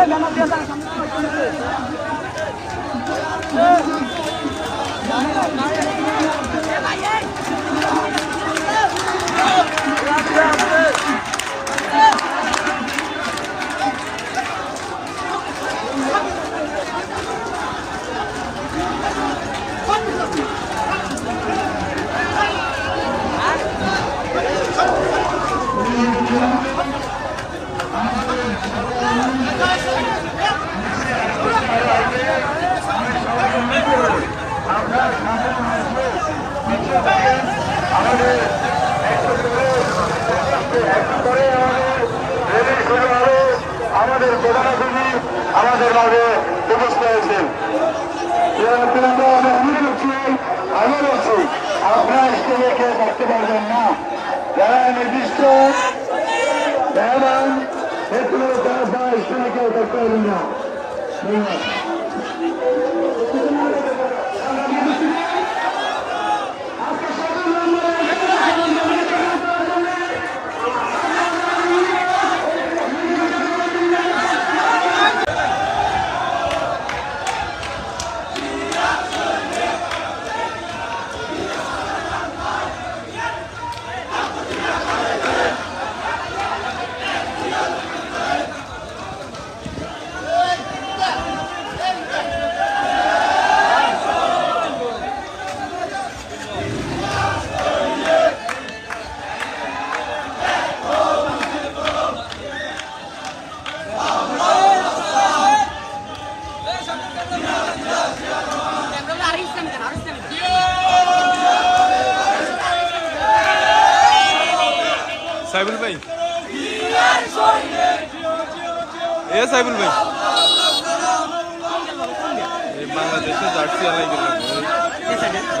আমাদের Abi bu Wisconsin. Yönetimde önemli için, alır için, abla işleri kesmekte bölgenine. Yani biz de, hemen hepimiz daha işleri kesmekte bölgenine. Buyurun. বাংলাদেশে jersey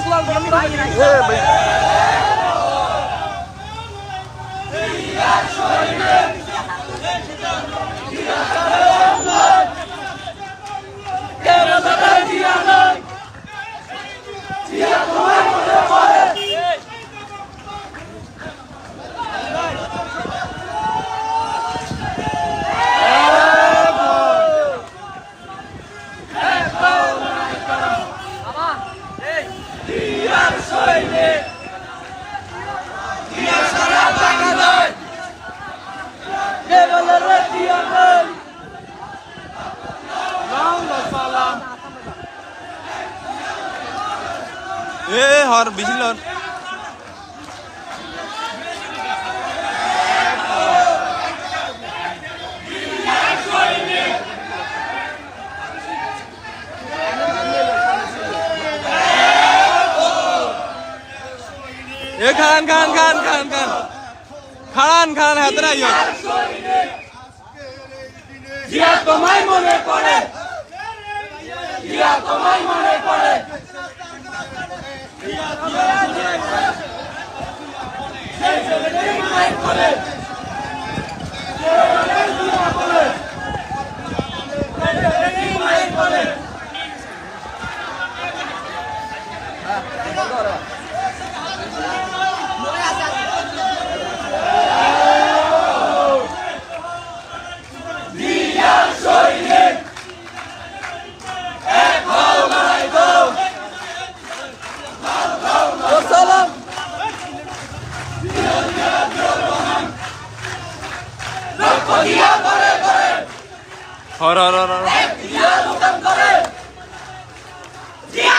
এ ভাই খান খান খান খান খান। খান খান হাতরা জিয়া তোমায় মনে পড়ে। জিয়া তোমায় মনে পড়ে। জিয়া তোমায় হর হর হর হর। জিয়া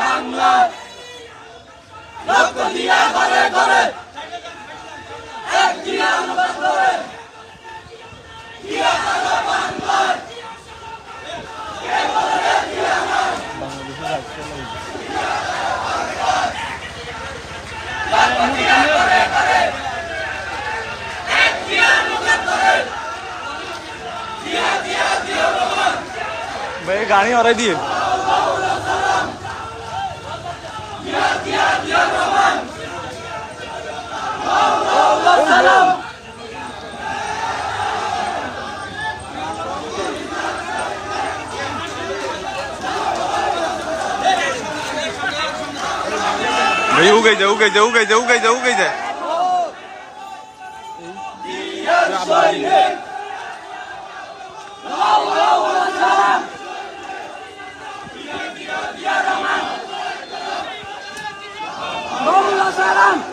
বাংলায় লক্ষ জিয়া ঘরে ঘরে এক জিয়া লুটন করে জিয়া সারা বাংলায় ভাই গাড়ি হরাই দিয়ে ભાઈ એવું કહી જાય એવું કહી જાય એવું કહી જાય એવું કહી જાય એવું કહી જાય Yalan!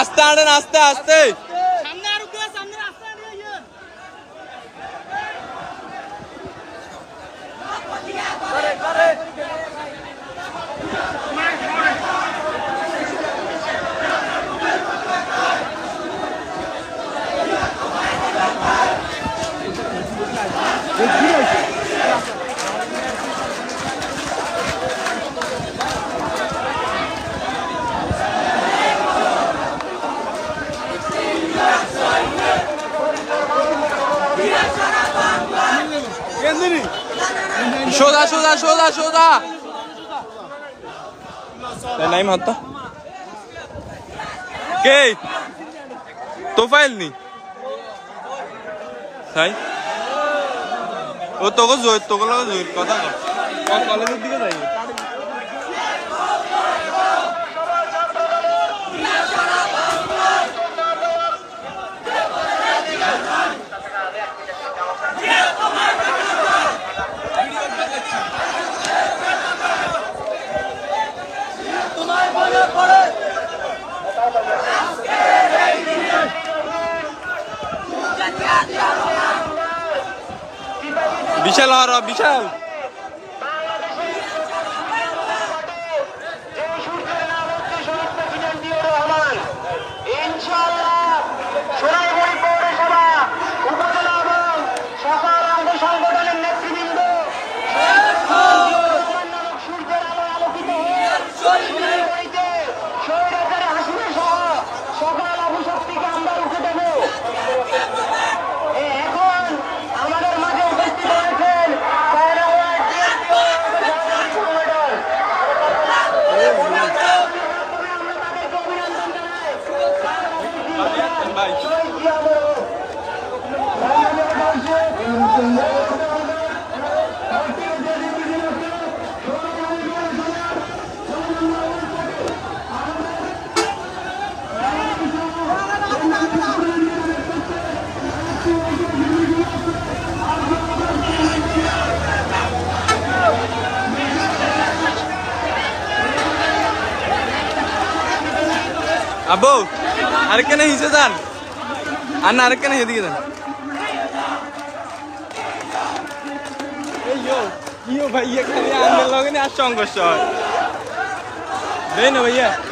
আস্তে আনেন আস্তে আস্তে। সোজা সোজা সোজা সোজা। কে? তোফাইল নি? তাই? ও তোকে জোর তোকে লাগে জয়ের কথা কলেজের দিকে যাই বিশাল। ভাই। আবু আর কেন হিসে যান। ¡Ana, arca, ni siquiera! ¡Ey, yo! ¡Yo, vaya, que ya, ya, ya, ya, ya, ya,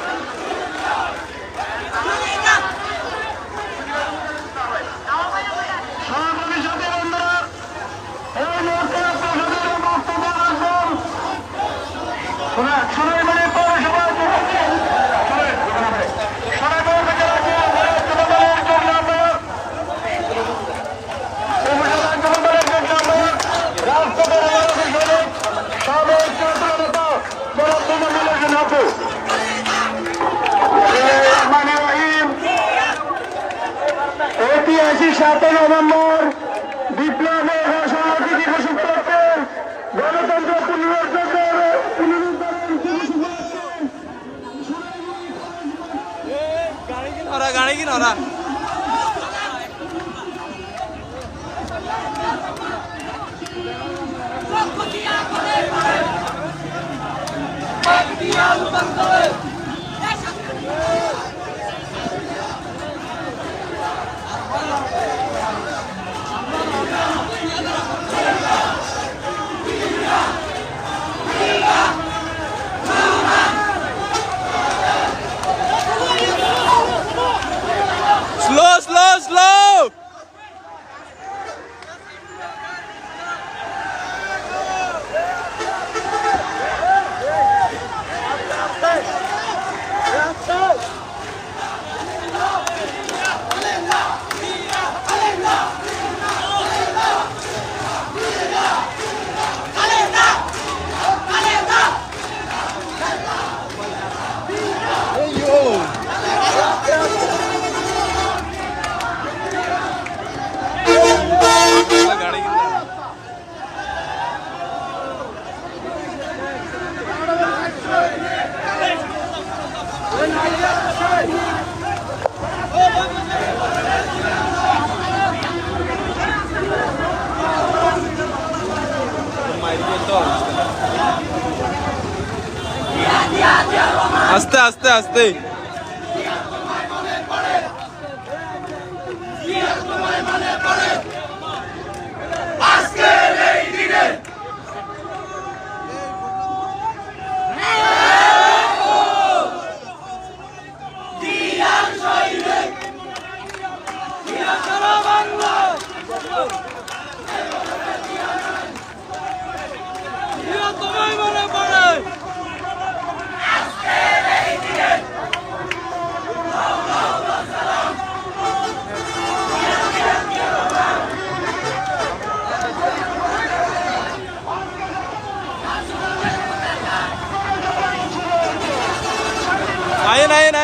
সাতই নভেম্বর বিপ্লবের রাষ্ট্রপতি দিবস উপলক্ষে গণতন্ত্র পুনরুদ্ধার ওরা গাড়ি কিনা ওরা Yeah, আস্তে আস্তে। 来来来。